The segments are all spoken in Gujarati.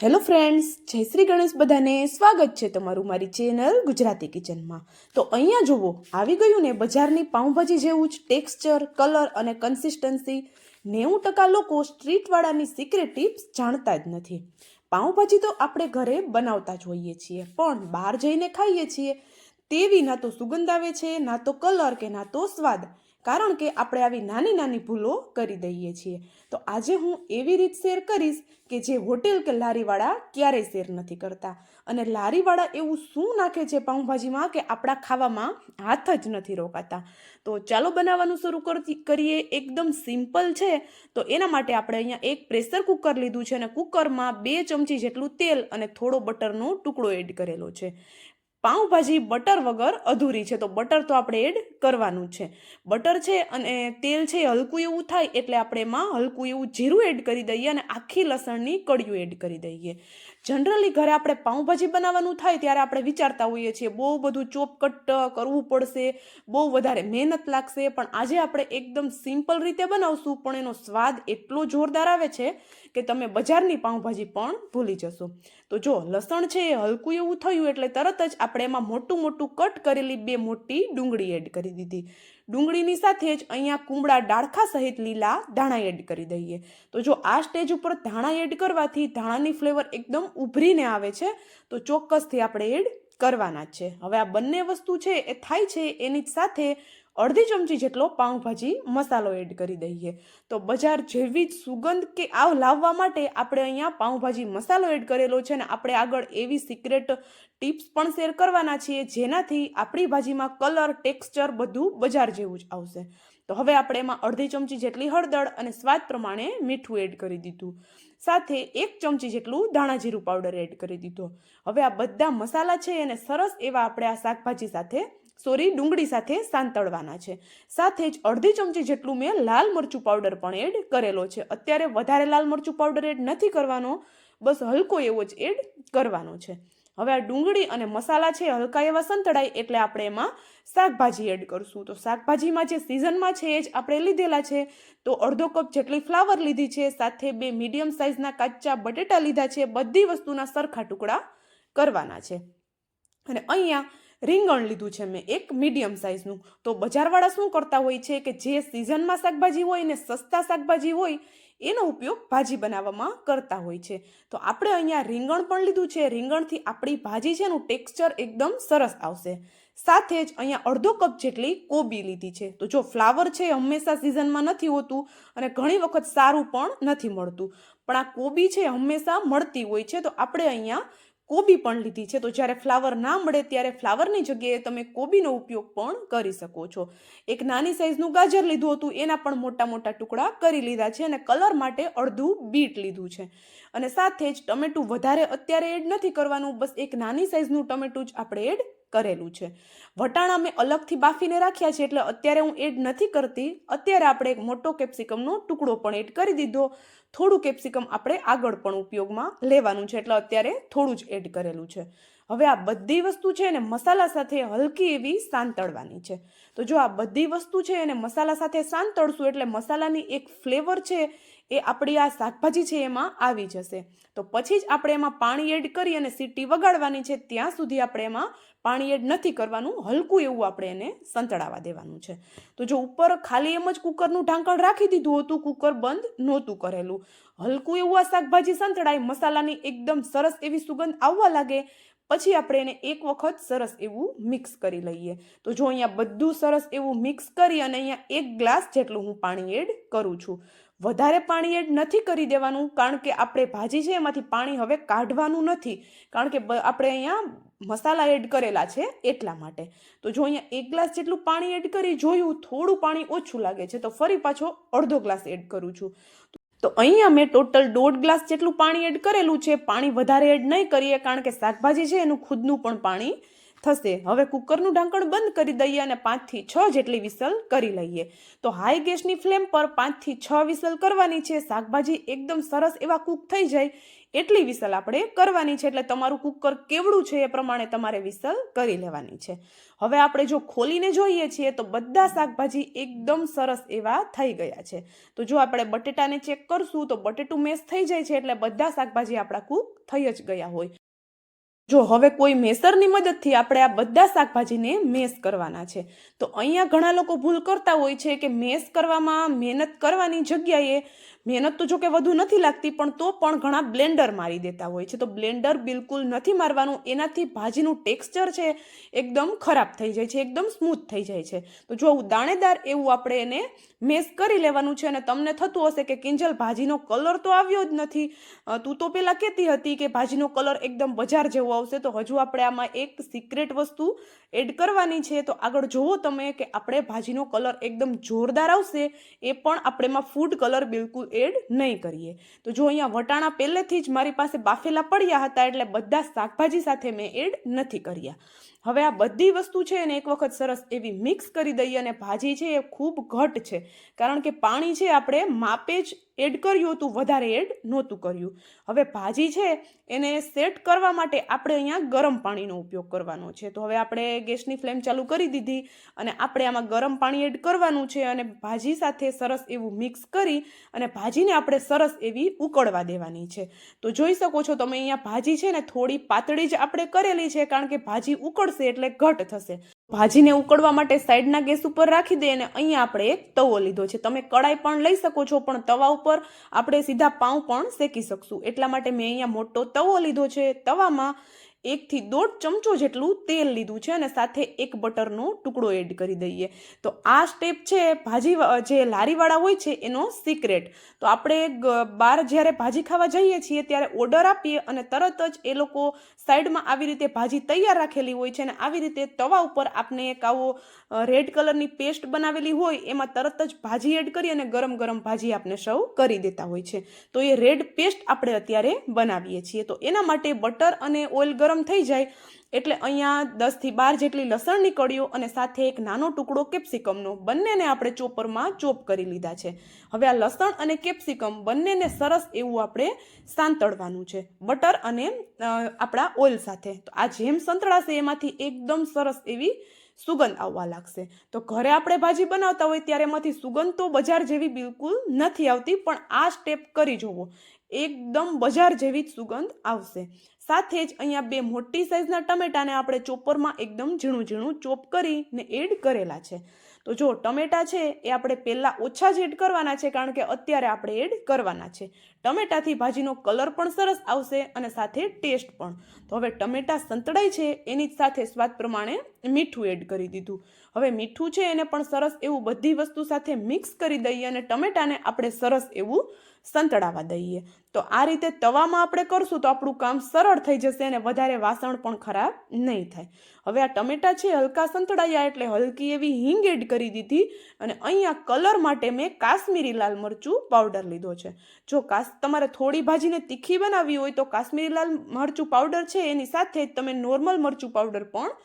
હેલો ફ્રેન્ડ્સ, જય શ્રી ગણેશ બધાને સ્વાગત છે તમારું મારી ચેનલ ગુજરાતી કિચનમાં. તો અહીંયા જુઓ, આવી ગયું ને બજારની પાઉંભાજી જેવું જ ટેક્સચર, કલર અને કન્સિસ્ટન્સી નેવું ટકા લોકો સ્ટ્રીટવાળાની સિક્રેટ ટિપ્સ જાણતા જ નથી. પાઉંભાજી તો આપણે ઘરે બનાવતા જ હોઈએ છીએ, પણ બહાર જઈને ખાઈએ છીએ. તેવી ના તો સુગંધ આવે છે, ના તો કલર કે ના તો સ્વાદ. કારણ કે આપણે આવી નાની નાની ભૂલો કરી દઈએ છીએ. તો આજે હું એવી રીત શેર કરીશ કે જે હોટેલ કે લારીવાળા ક્યારેય શેર નથી કરતા. અને લારીવાળા એવું શું નાખે છે પાઉંભાજીમાં કે આપણા ખાવામાં હાથ જ નથી રોકાતા. તો ચાલો બનાવવાનું શરૂ કરતી, કરીએ. એકદમ સિમ્પલ છે. તો એના માટે આપણે અહીંયા એક પ્રેશર કુકર લીધું છે અને કુકરમાં બે ચમચી જેટલું તેલ અને થોડો બટરનો ટુકડો એડ કરેલો છે. પાઉંભાજી, બટર વગર અધૂરી છે. તો બટર તો આપણે એડ કરવાનું છે. બટર છે અને તેલ છે હલકું એવું થાય એટલે આપણે એમાં હલકું એવું જીરું એડ કરી દઈએ અને આખી લસણની કળિયું એડ કરી દઈએ. જનરલી ઘરે આપણે પાઉંભાજી બનાવવાનું થાય ત્યારે આપણે વિચારતા હોઈએ છીએ, બહુ બધું ચોપકટ કરવું પડશે, બહુ વધારે મહેનત લાગશે. પણ આજે આપણે એકદમ સિમ્પલ રીતે બનાવશું, પણ એનો સ્વાદ એટલો જોરદાર આવે છે કે તમે બજારની પાઉંભાજી પણ ભૂલી જશો. તો જો, લસણ છે એ હલકું એવું થયું એટલે તરત જ આપણે એમાં મોટું મોટું કટ કરેલી બે મોટી ડુંગળી એડ કરી દીધી. ડુંગળીની સાથે જ અહીંયા કુમળા ડાળખા સહિત લીલા ધાણા એડ કરી દઈએ. તો જો આ સ્ટેજ ઉપર ધાણા એડ કરવાથી ધાણાની ફ્લેવર એકદમ ઉભરીને આવે છે, તો ચોક્કસથી આપણે એડ કરવાના છે. હવે આ બંને વસ્તુ છે એ થાય છે એની જ સાથે અડધી ચમચી જેટલો પાઉંભાજી મસાલો એડ કરી દઈએ. તો બજાર જેવી જ સુગંધ કે આવ લાવવા માટે આપણે અહીંયા પાઉંભાજી મસાલો એડ કરેલો છે ને આપણે આગળ એવી સિક્રેટ ટિપ્સ પણ શેર કરવાના છીએ જેનાથી આપણી ભાજીમાં કલર ટેક્સચર બધું બજાર જેવું જ આવશે. તો હવે આપણે એમાં અડધી ચમચી જેટલી હળદર અને સ્વાદ પ્રમાણે મીઠું એડ કરી દીધું. સાથે એક ચમચી જેટલું ધાણા જીરું પાવડર એડ કરી દીધો. હવે આ બધા મસાલા છે એને સરસ એવા આપણે આ શાકભાજી સાથે સોરી, ડુંગળી સાથે સાંતળવાના છે. સાથે જ અડધી ચમચી જેટલું મેં લાલ મરચું પાવડર પણ એડ કરેલો છે. અત્યારે વધારે લાલ મરચું પાવડર એડ નથી કરવાનો, બસ હલકો એવો જ એડ કરવાનો છે. હવે આ ડુંગળી અને મસાલા છે હલકા એવા સંતળાય એટલે આપણે એમાં શાકભાજી એડ કરશું. તો શાકભાજીમાં જે સિઝનમાં છે એ જ આપણે લીધેલા છે. તો અડધો કપ જેટલી ફ્લાવર લીધી છે, સાથે બે મીડિયમ સાઇઝના કાચા બટેટા લીધા છે. બધી વસ્તુના સરખા ટુકડા કરવાના છે. અને અહીંયા રીંગણ લીધું છે મેં, એક મીડિયમ સાઇઝનું તો બજારવાળા શું કરતા હોય છે કે જે સિઝનમાં શાકભાજી હોય ને સસ્તા શાકભાજી હોય, એનો ઉપયોગ ભાજી બનાવવામાં કરતા હોય છે. તો આપણે અહીંયા રીંગણ પણ લીધું છે. રીંગણથી આપણી ભાજી છે એનું ટેક્સચર એકદમ સરસ આવશે. સાથે જ અહીંયા અડધો કપ જેટલી કોબી લીધી છે. તો જો ફ્લાવર છે હંમેશા સિઝનમાં નથી હોતું અને ઘણી વખત સારું પણ નથી મળતું. પણ આ કોબી છે હંમેશા મળતી હોય છે. તો આપણે અહીંયા કોબી પણ લીધી છે. તો જ્યારે ફ્લાવર ના મળે ત્યારે ફ્લાવરની જગ્યાએ તમે કોબીનો ઉપયોગ પણ કરી શકો છો. એક નાની સાઇઝનું ગાજર લીધું હતું, એના પણ મોટા મોટા ટુકડા કરી લીધા છે અને કલર માટે અડધું બીટ લીધું છે. અને સાથે જ ટમેટું વધારે અત્યારે એડ નથી કરવાનું, બસ એક નાની સાઇઝનું ટમેટું જ આપણે એડ કરેલું છે. વટાણા મેં અલગથી બાફીને રાખ્યા છે એટલે અત્યારે હું એડ નથી કરતી. અત્યારે આપણે એક મોટો કેપ્સિકમનો ટુકડો પણ એડ કરી દીધો. થોડું કેપ્સિકમ આપણે આગળ પણ ઉપયોગમાં લેવાનું છે એટલે અત્યારે થોડું જ એડ કરેલું છે. હવે આ બધી વસ્તુ છે એને મસાલા સાથે હલકી એવી સાંતળવાની છે. તો જો આ બધી વસ્તુ છે એને મસાલા સાથે સાંતળશું એટલે મસાલાની એક ફ્લેવર છે એ આપણી આ શાકભાજી છે એમાં આવી જશે. તો પછી જ આપણે એમાં પાણી એડ કરી અને સીટી વગાડવાની છે, ત્યાં સુધી આપણે એમાં પાણી એડ નથી કરવાનું, હલકું એવું આપણે એને સંતળાવા દેવાનું છે. તો જો ઉપર ખાલી એમ જ કુકરનું ઢાંકણ રાખી દીધું હતું, કુકર બંધ નહોતું કરેલું. હલકું એવું આ શાકભાજી સંતળાય, મસાલાની એકદમ સરસ એવી સુગંધ આવવા લાગે, પછી આપણે એને એક વખત સરસ એવું મિક્સ કરી લઈએ. તો જો અહીંયા બધું સરસ એવું મિક્સ કરી અને અહીંયા એક ગ્લાસ જેટલું હું પાણી એડ કરું છું. વધારે પાણી એડ નથી કરી દેવાનું, કારણ કે આપણે ભાજી છે એમાંથી પાણી હવે કાઢવાનું નથી. કારણ કે આપણે અહીંયા મસાલા એડ કરેલા છે એટલા માટે. તો જો અહીંયા એક ગ્લાસ જેટલું પાણી એડ કરી, જોયું થોડું પાણી ઓછું લાગે છે, તો ફરી પાછો અડધો ગ્લાસ એડ કરું છું. તો અહીંયા મેં ટોટલ દોઢ ગ્લાસ જેટલું પાણી એડ કરેલું છે. પાણી વધારે એડ નહીં કરીએ, કારણ કે શાકભાજી છે એનું ખુદનું પણ પાણી થશે. હવે કુકરનું ઢાંકણ બંધ કરી દઈએ અને પાંચથી છ જેટલી વિસલ કરી લઈએ. તો હાઈ ગેસની ફ્લેમ પર પાંચથી છ વિસલ કરવાની છે. શાકભાજી એકદમ સરસ એવા કૂક થઈ જાય એટલી વિસલ આપણે કરવાની છે. એટલે તમારું કુકર કેવડું છે એ પ્રમાણે તમારે વિસલ કરી લેવાની છે. હવે આપણે જો ખોલીને જોઈએ છીએ તો બધા શાકભાજી એકદમ સરસ એવા થઈ ગયા છે. તો જો આપણે બટેટાને ચેક કરશું તો બટેટું મેશ થઈ જાય છે. એટલે બધા શાકભાજી આપણા કૂક થઈ જ ગયા હોય. જો હવે કોઈ મેસરની મદદથી આપણે આ બધા શાકભાજીને મેસ કરવાના છે, તો અહીંયા ઘણા લોકો ભૂલ કરતા હોય છે કે મેસ કરવામાં મહેનત કરવાની જગ્યાએ મહેનત તો જો કે વધુ નથી લાગતી, પણ તો પણ ઘણા બ્લેન્ડર મારી દેતા હોય છે. તો બ્લેન્ડર બિલકુલ નથી મારવાનું, એનાથી ભાજીનું ટેક્સચર છે એકદમ ખરાબ થઈ જાય છે, એકદમ સ્મૂથ થઈ જાય છે. તો જો દાણેદાર એવું આપણે એને મેસ કરી લેવાનું છે અને તમને થતું હશે કે કિંજલ ભાજીનો કલર તો આવ્યો જ નથી. તું તો પહેલાં કહેતી હતી કે ભાજીનો કલર એકદમ બજાર જેવો આવશે, તો હજુ આપણે આમાં એક સિક્રેટ વસ્તુ એડ કરવાની છે. તો આગળ જુઓ તમે કે આપણે ભાજીનો કલર એકદમ જોરદાર આવશે, એ પણ આપણે એમાં ફૂડ કલર બિલકુલ એડ નહીં કરીએ. તો જો અહીંયા વટાણા પહેલેથી જ મારી પાસે બાફેલા પડ્યા હતા એટલે બધા શાકભાજી સાથે મેં એડ નથી કર્યા. હવે આ બધી વસ્તુ છે એને એક વખત સરસ એવી મિક્સ કરી દઈએ અને ભાજી છે એ ખૂબ ઘટ છે. કારણ કે પાણી છે આપણે માપે જ એડ કર્યું હતું, વધારે એડ નહોતું કર્યું. હવે ભાજી છે, એને સેટ કરવા માટે આપણે અહીંયા ગરમ પાણીનો ઉપયોગ કરવાનો છે. તો હવે આપણે ગેસની ફ્લેમ ચાલુ કરી દીધી અને આપણે આમાં ગરમ પાણી એડ કરવાનું છે અને ભાજી સાથે સરસ એવું મિક્સ કરી અને ભાજીને આપણે સરસ એવી ઉકળવા દેવાની છે. તો જોઈ શકો છો તમે અહીંયા ભાજી છે ને થોડી પાતળી જ આપણે કરેલી છે, કારણ કે ભાજી ઉકળશે એટલે ઘટ થશે. ભાજીને ઉકળવા માટે સાઈડના ગેસ ઉપર રાખી દે અને અહીંયા આપણે એક તવો લીધો છે. તમે કડાઈ પણ લઈ શકો છો, પણ તવા ઉપર આપણે સીધા પાઉં પણ શેકી શકશું. એટલા માટે મેં અહીંયા મોટો તવો લીધો છે. તવામાં એકથી દોઢ ચમચો જેટલું તેલ લીધું છે અને સાથે એક બટરનો ટુકડો એડ કરી દઈએ. તો આ સ્ટેપ છે, ભાજી જે લારીવાળા હોય છે, એનો સિક્રેટ તો આપણે બહાર જ્યારે ભાજી ખાવા જઈએ છીએ, ત્યારે ઓર્ડર આપીએ અને તરત જ એ લોકો સાઈડમાં આવી રીતે ભાજી તૈયાર રાખેલી હોય છે અને આવી રીતે તવા ઉપર આપને એક આવો રેડ કલરની પેસ્ટ બનાવેલી હોય, એમાં તરત જ ભાજી એડ કરી અને ગરમ ગરમ ભાજી આપણે સર્વ કરી દેતા હોય છે. તો એ રેડ પેસ્ટ આપણે અત્યારે બનાવીએ છીએ. તો એના માટે બટર અને ઓઇલ ગરમ થઈ જાય. એટલે અહીંયા દસથી બાર જેટલી લસણની કળીઓ અને સાથે એક નાનો ટુકડો કેપ્સિકમનો. બંનેને આપણે ચોપરમાં ચોપ કરી લીધા છે. હવે આ લસણ અને કેપ્સિકમ બંનેને સરસ એવું આપણે સાંતળવાનું છે. બટર અને આપણા ઓઇલ સાથે. તો આ જેમ સંતળાશે એમાંથી એકદમ સરસ એવી સુગંધ આવવા લાગશે. તો ઘરે આપણે ભાજી બનાવતા હોય ત્યારે એમાંથી સુગંધ તો બજાર જેવી બિલકુલ નથી આવતી, પણ આ સ્ટેપ કરી જુઓ એકદમ બજાર જેવી જ સુગંધ આવશે. સાથે જ અહીંયા બે મોટી સાઇઝના ટમેટાને આપણે ચોપરમાં એકદમ ઝીણું ઝીણું ચોપ કરીને એડ કરેલા છે. તો જો ટમેટા છે, એ આપણે પહેલાં ઓછા જ એડ કરવાના છે, કારણ કે અત્યારે આપણે એડ કરવાના છે. ટમેટાથી ભાજીનો કલર પણ સરસ આવશે અને સાથે ટેસ્ટ પણ. તો હવે ટમેટા સંતળાય છે, એની જ સાથે સ્વાદ પ્રમાણે મીઠું એડ કરી દીધું. હવે મીઠું છે, એને પણ સરસ એવું બધી વસ્તુ સાથે મિક્સ કરી દઈએ અને ટમેટાને આપણે સરસ એવું સંતળાવા દઈએ. તો આ રીતે તવામાં આપણે કરશું તો આપણું કામ સરળ થઈ જશે અને વધારે વાસણ પણ ખરાબ નહીં થાય. હવે આ ટમેટા છે હલકા સંતળાયા એટલે હલકી એવી હિંગ એડ કરી દીધી અને અહીંયા કલર માટે મેં કાશ્મીરી લાલ મરચું પાવડર લીધો છે. જો કાસ તમારે થોડી ભાજીને તીખી બનાવવી હોય તો કાશ્મીરી લાલ મરચું પાવડર છે એની સાથે જ તમે નોર્મલ મરચું પાવડર પણ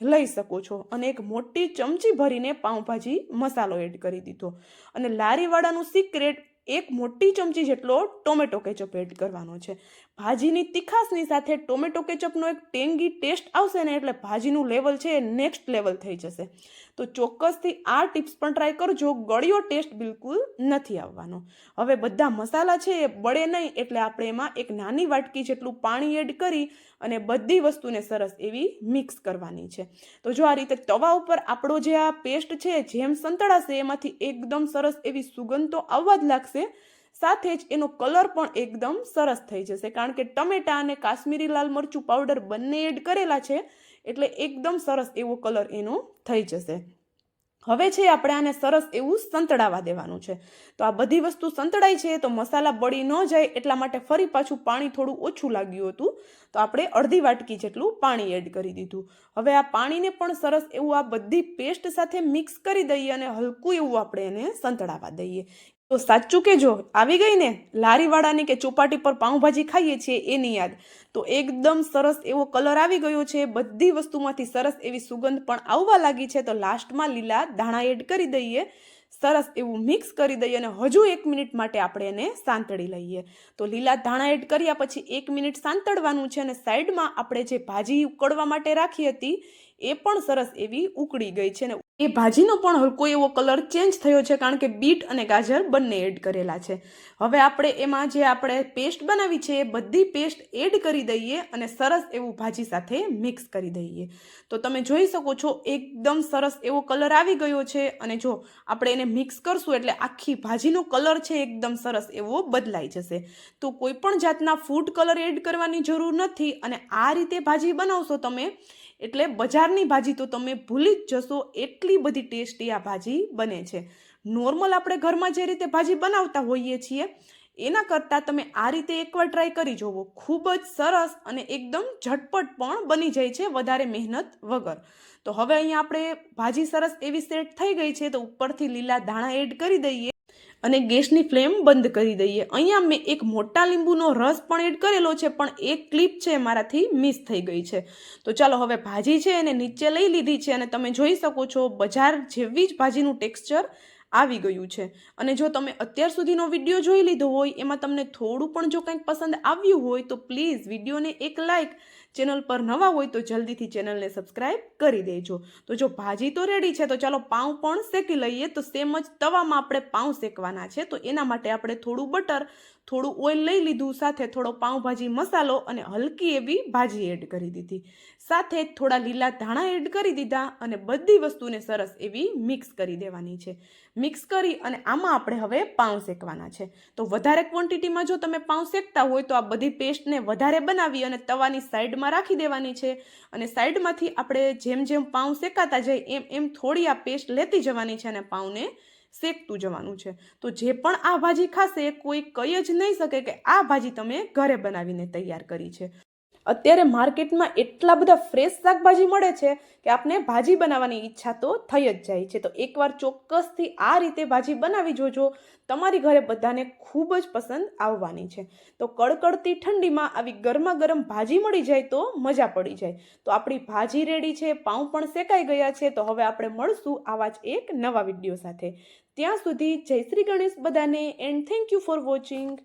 લઈ શકો છો. અને એક મોટી ચમચી ભરીને પાઉંભાજી મસાલો એડ કરી દીધો. અને લારીવાળાનું સિક્રેટ એક મોટી ચમચી જેટલો ટોમેટો કેચઅપ એડ કરવાનો છે. ભાજીની તીખાસની સાથે ટોમેટો કેચઅપનો એક ટેંગી ટેસ્ટ આવશે ને એટલે ભાજીનું લેવલ છે એ નેક્સ્ટ લેવલ થઈ જશે. તો ચોક્કસથી આ ટિપ્સ પણ ટ્રાય કરજો, ગળ્યો ટેસ્ટ બિલકુલ નથી આવવાનો. હવે બધા મસાલા છે એ બળે નહીં એટલે આપણે એમાં એક નાની વાટકી જેટલું પાણી એડ કરી અને બધી વસ્તુને સરસ એવી મિક્સ કરવાની છે. તો જો આ રીતે તવા ઉપર આપણો જે આ પેસ્ટ છે, જેમ સંતળાશે, એમાંથી એકદમ સરસ એવી સુગંધ તો આવવા જ લાગશે. સાથે જ એનો કલર પણ એકદમ સરસ થઈ જશે. કારણ કે ટમેટા અને કાશ્મીરી લાલ મરચું પાવડર બંને એડ કરેલા છે, એટલે એકદમ સરસ એવો કલર એનો થઈ જશે. હવે છે આપણે આને સરસ એવું સંતળાવા દેવાનું છે. તો આ બધી વસ્તુ સંતળાય છે તો મસાલા બળી ન જાય એટલા માટે ફરી પાછું પાણી થોડું ઓછું લાગ્યું હતું. તો આપણે અડધી વાટકી જેટલું પાણી એડ કરી દીધું. હવે આ પાણીને પણ સરસ એવું આ બધી પેસ્ટ સાથે મિક્સ કરી દઈએ અને હલકું એવું આપણે એને સંતળાવા દઈએ. તો સાચું કેજો આવી ગઈ ને લારીવાળાની કે ચોપાટી પર પાઉંભાજી ખાઈએ છીએ એની યાદ. તો એકદમ સરસ એવો કલર આવી ગયો છે. બધી વસ્તુમાંથી સરસ એવી સુગંધ પણ આવવા લાગી છે. તો લાસ્ટમાં લીલા ધાણા એડ કરી દઈએ. સરસ એવું મિક્સ કરી દઈએ અને હજુ એક મિનિટ માટે આપણે એને સાંતળી લઈએ. તો લીલા ધાણા એડ કર્યા પછી એક મિનિટ સાંતળવાનું છે અને સાઈડમાં આપણે જે ભાજી ઉકળવા માટે રાખી હતી, એ પણ સરસ એવી ઉકળી ગઈ છે ને એ ભાજીનો પણ હલકો એવો કલર ચેન્જ થયો છે કારણ કે બીટ અને ગાજર બંને એડ કરેલા છે. હવે આપણે એમાં જે આપણે પેસ્ટ બનાવી છે એ બધી પેસ્ટ એડ કરી દઈએ અને સરસ એવું ભાજી સાથે મિક્સ કરી દઈએ. તો તમે જોઈ શકો છો એકદમ સરસ એવો કલર આવી ગયો છે અને જો આપણે એને મિક્સ કરશું એટલે આખી ભાજીનો કલર છે એકદમ સરસ એવો બદલાઈ જશે. તો કોઈ પણ જાતના ફૂડ કલર એડ કરવાની જરૂર નથી અને આ રીતે ભાજી બનાવશો તમે એટલે બજારની ભાજી તો તમે ભૂલી જ જશો, એટલી બધી ટેસ્ટી આ ભાજી બને છે. નોર્મલ આપણે ઘરમાં જે રીતે ભાજી બનાવતા હોઈએ છીએ, એના કરતાં તમે આ રીતે એકવાર ટ્રાય કરી જોવો. ખૂબ જ સરસ અને એકદમ ઝટપટ પણ બની જાય છે વધારે મહેનત વગર. તો હવે અહીંયા આપણે ભાજી સરસ એવી સેટ થઈ ગઈ છે તો ઉપરથી લીલા ધાણા એડ કરી દઈએ. અને ગેસની ફ્લેમ બંધ કરી દઈએ. અહીંયા મેં એક મોટા લીંબુનો રસ પણ એડ કરેલો છે, પણ એક ક્લિપ છે મારાથી મિસ થઈ ગઈ છે. તો ચાલો હવે ભાજી છે એને નીચે લઈ લીધી છે અને તમે જોઈ શકો છો બજાર જેવી જ ભાજીનું ટેક્સચર આવી ગયું છે. અને જો તમે અત્યાર સુધીનો વીડિયો જોઈ લીધો હોય, એમાં તમને થોડું પણ જો કંઈક પસંદ આવ્યું હોય, તો પ્લીઝ વિડીયોને એક લાઇક ચેનલ પર નવા હોય તો જલ્દીથી ચેનલને સબસ્ક્રાઈબ કરી દેજો. તો જો ભાજી તો રેડી છે, તો ચાલો પાઉં પણ શેકી લઈએ. તો સેમ જ તવામાં આપણે પાઉં શેકવાના છે. તો એના માટે આપણે થોડું બટર થોડું ઓઇલ લઈ લીધું. સાથે થોડો પાઉંભાજી મસાલો અને હલકી એવી ભાજી એડ કરી દીધી. સાથે થોડા લીલા ધાણા એડ કરી દીધા અને બધી વસ્તુને સરસ એવી મિક્સ કરી દેવાની છે. મિક્સ કરી અને આમાં આપણે હવે પાઉં શેકવાના છે. તો વધારે ક્વોન્ટિટીમાં જો તમે પાઉં શેકતા હોય તો આ બધી પેસ્ટને વધારે બનાવી અને તવાની સાઈડમાં રાખી દેવાની છે. અને સાઈડમાંથી આપણે જેમ જેમ પાઉં શેકાતા જાય એમ એમ થોડી આ પેસ્ટ લેતી જવાની છે અને પાઉંને શેકતું જવાનું છે. તો જે પણ આ ભાજી ખાશે કોઈ કહી જ નહીં શકે કે આ ભાજી તમે ઘરે બનાવીને તૈયાર કરી છે. અત્યારે માર્કેટમાં એટલા બધા ફ્રેશ શાકભાજી મળે છે કે આપને ભાજી બનાવવાની ઈચ્છા તો થઈ જ જાય છે. તો એકવાર ચોક્કસથી આ રીતે ભાજી બનાવી જોજો. તમારી ઘરે બધાને ખૂબ જ પસંદ આવવાની છે. તો કડકડતી ઠંડીમાં આવી ગરમા ગરમ ભાજી મળી જાય તો મજા પડી જાય. તો આપણી ભાજી રેડી છે, પાઉં પણ શેકાઈ ગયા છે. તો હવે આપણે મળશું આવા જ એક નવા વીડિયો સાથે. ત્યાં સુધી જય શ્રી ગણેશ બધાને and thank you for watching